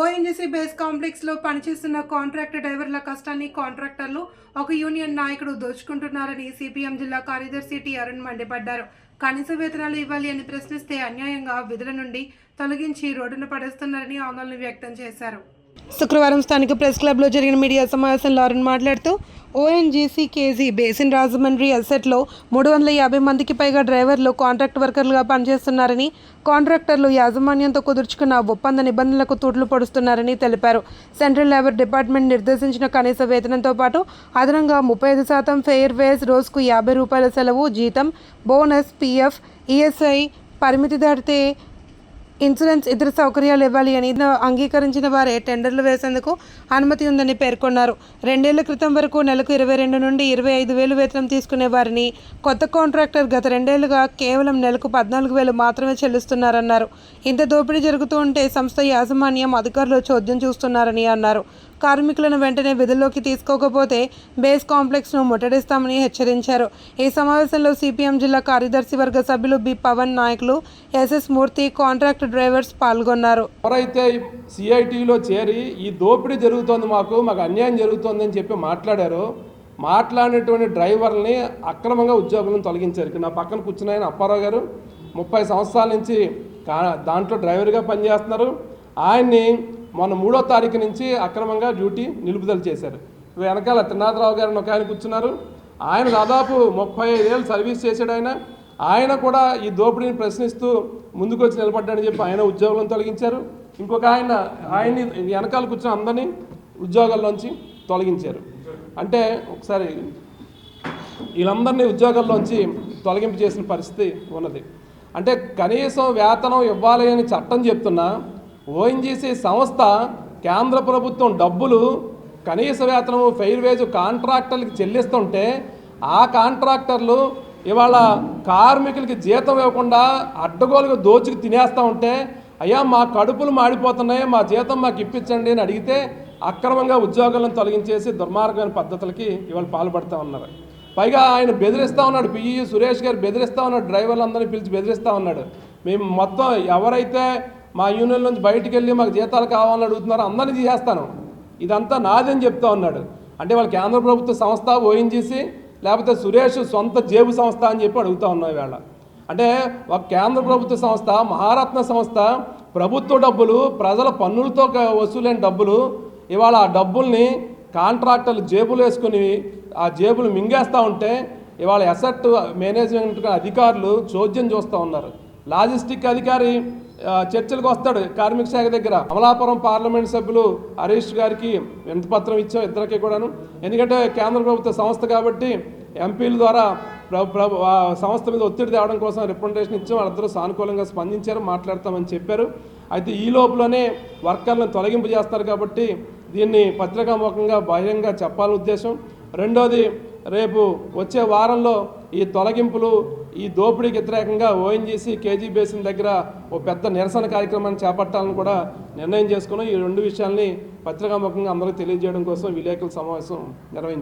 ONGC base కాంప్లెక్స్లో పనిచేస్తున్న contract డ్రైవర్ల కష్టాన్ని కాంట్రాక్టర్లు ఒక యూనియన్ నాయకుడు దోచుకుంటున్నారని సిపిఎం జిల్లా కార్యదర్శి టి అరుణ్ మండిపడ్డారు. కనీస వేతనాలు ఇవ్వాలి అని ప్రశ్నిస్తే అన్యాయంగా విధుల నుండి తొలగించి రోడ్డున పడేస్తున్నారని ఆందోళన వ్యక్తం చేశారు. శుక్రవారం స్థానిక ప్రెస్ క్లబ్లో జరిగిన మీడియా సమావేశంలో అరుణ్ మాట్లాడుతూ ఓఎన్జీసీ కేజీ బేసిన్ రాజమండ్రి అసెట్లో మూడు వందల యాభై మందికి పైగా డ్రైవర్లు కాంట్రాక్ట్ వర్కర్లుగా పనిచేస్తున్నారని కాంట్రాక్టర్లు యాజమాన్యంతో కుదుర్చుకున్న ఒప్పంద నిబంధనలకు తూట్లు పొడుస్తున్నారని తెలిపారు. సెంట్రల్ లేబర్ డిపార్ట్మెంట్ నిర్దేశించిన కనీస వేతనంతో పాటు అదనంగా ముప్పై ఐదు శాతం ఫెయిర్ వేస్ రోజుకు యాభై రూపాయల సెలవు జీతం బోనస్ పీఎఫ్ ఈఎస్ఐ పరిమితి దాటితే ఇన్సూరెన్స్ ఇతర సౌకర్యాలు ఇవ్వాలి అని అంగీకరించిన వారే టెండర్లు వేసేందుకు అనుమతి ఉందని పేర్కొన్నారు. రెండేళ్ళ క్రితం వరకు నెలకు ఇరవై రెండు నుండి ఇరవై ఐదు వేలు వేతనం తీసుకునే వారిని కొత్త కాంట్రాక్టర్ గత రెండేళ్ళుగా కేవలం నెలకు పద్నాలుగు వేలు మాత్రమే చెల్లిస్తున్నారన్నారు. ఇంత దోపిడీ జరుగుతూ ఉంటే సంస్థ యాజమాన్యం అధికారులు చోద్యం చూస్తున్నారని అన్నారు. కార్మికులను వెంటనే విధుల్లోకి తీసుకోకపోతే బేస్ కాంప్లెక్స్ను ముట్టడిస్తామని హెచ్చరించారు. ఈ సమావేశంలో సిపిఎం జిల్లా కార్యదర్శి వర్గ సభ్యులు బి పవన్ నాయకులు ఎస్ఎస్ మూర్తి కాంట్రాక్ట్ డ్రైవర్స్ పాల్గొన్నారు. ఎవరైతే సిఐటిలో చేరి ఈ దోపిడీ జరుగుతోంది మాకు మాకు అన్యాయం జరుగుతోందని చెప్పి మాట్లాడారో మాట్లాడినటువంటి డ్రైవర్ని అక్రమంగా ఉద్యోగులను తొలగించారు. ఇక్కడ నా పక్కన కూర్చున్న ఆయన అప్పారావు గారు ముప్పై సంవత్సరాల నుంచి కా దాంట్లో డ్రైవర్గా పనిచేస్తున్నారు. ఆయన్ని మొన్న మూడో తారీఖు నుంచి అక్రమంగా డ్యూటీ నిలుపుదల చేశారు. వెనకాల త్రినాథరావు గారిని ఒక ఆయన కూర్చున్నారు. ఆయన దాదాపు ముప్పై ఐదేళ్ళు సర్వీస్ చేశాడు ఆయన. ఆయన కూడా ఈ దోపిడీని ప్రశ్నిస్తూ ముందుకు వచ్చి నిలబడ్డాడని చెప్పి ఆయన ఉద్యోగులను తొలగించారు. ఇంకొక ఆయన ఆయన్ని వెనకాల కూర్చున్న అందరినీ ఉద్యోగాల్లోంచి తొలగించారు. అంటే ఒకసారి వీళ్ళందరినీ ఉద్యోగాల్లోంచి తొలగింపు చేసిన పరిస్థితి ఉన్నది. అంటే కనీసం వేతనం ఇవ్వాలి అని చట్టం చెప్తున్నా ఓఎన్జీసీ సంస్థ కేంద్ర ప్రభుత్వం డబ్బులు కనీస వేతనం ఫెయిర్ వేజ్ కాంట్రాక్టర్లకి చెల్లిస్తుంటే ఆ కాంట్రాక్టర్లు ఇవాళ కార్మికులకి జీతం ఇవ్వకుండా అడ్డగోలుగా దోచుకు తినేస్తూ ఉంటే అయ్యా మా కడుపులు మాడిపోతున్నాయి మా జీతం మాకు ఇప్పించండి అని అడిగితే అక్రమంగా ఉద్యోగాలను తొలగించేసి దుర్మార్గమైన పద్ధతులకి ఇవాళ పాల్పడుతూ ఉన్నారు. పైగా ఆయన బెదిరిస్తూ ఉన్నాడు పిఈ సురేష్ గారు బెదిరిస్తూ ఉన్నాడు డ్రైవర్లందరినీ పిలిచి బెదిరిస్తూ ఉన్నాడు. మేము మొత్తం ఎవరైతే మా యూనియన్ నుంచి బయటికి వెళ్ళి మాకు జీతాలు కావాలని అడుగుతున్నారు అందరినీ తీసేస్తాను. ఇదంతా నాదని చెప్తా ఉన్నాడు. అంటే వాళ్ళ కేంద్ర ప్రభుత్వ సంస్థ ఓయించేసి లేకపోతే సురేష్ సొంత జేబు సంస్థ అని చెప్పి అడుగుతా ఉన్నాం ఇవాళ. అంటే ఒక కేంద్ర ప్రభుత్వ సంస్థ మహారత్న సంస్థ ప్రభుత్వ డబ్బులు ప్రజల పన్నులతో వసూలైన డబ్బులు ఇవాళ ఆ డబ్బుల్ని కాంట్రాక్టర్లు జేబులు వేసుకుని ఆ జేబులు మింగేస్తూ ఉంటే ఇవాళ అసెట్ మేనేజ్మెంట్ అధికారులు చోద్యం చూస్తూ ఉన్నారు. లాజిస్టిక్ అధికారి చర్చలకు వస్తాడు కార్మిక శాఖ దగ్గర. అమలాపురం పార్లమెంట్ సభ్యులు హరీష్ గారికి వినతిపత్రం ఇచ్చాం ఇద్దరికి కూడాను. ఎందుకంటే కేంద్ర ప్రభుత్వ సంస్థ కాబట్టి ఎంపీల ద్వారా సంస్థ మీద ఒత్తిడి తేవడం కోసం రిప్రజెంటేషన్ ఇచ్చాం. వాళ్ళందరూ సానుకూలంగా స్పందించారు మాట్లాడతామని చెప్పారు. అయితే ఈ లోపలనే వర్కర్లను తొలగింపు చేస్తారు కాబట్టి దీన్ని పత్రికాముఖంగా బహిరంగ చెప్పాలని ఉద్దేశం. రెండోది రేపు వచ్చే వారంలో ఈ తొలగింపులు ఈ దోపిడీకి వ్యతిరేకంగా ఓఎన్జీసీ కేజీ బేసిన్ దగ్గర ఓ పెద్ద నిరసన కార్యక్రమాన్ని చేపట్టాలని కూడా నిర్ణయం చేసుకున్నాం ఈ రెండు విషయాల్ని పత్రికాముఖంగా అందరికీ తెలియజేయడం కోసం విలేకరుల సమావేశం నిర్వహించాం.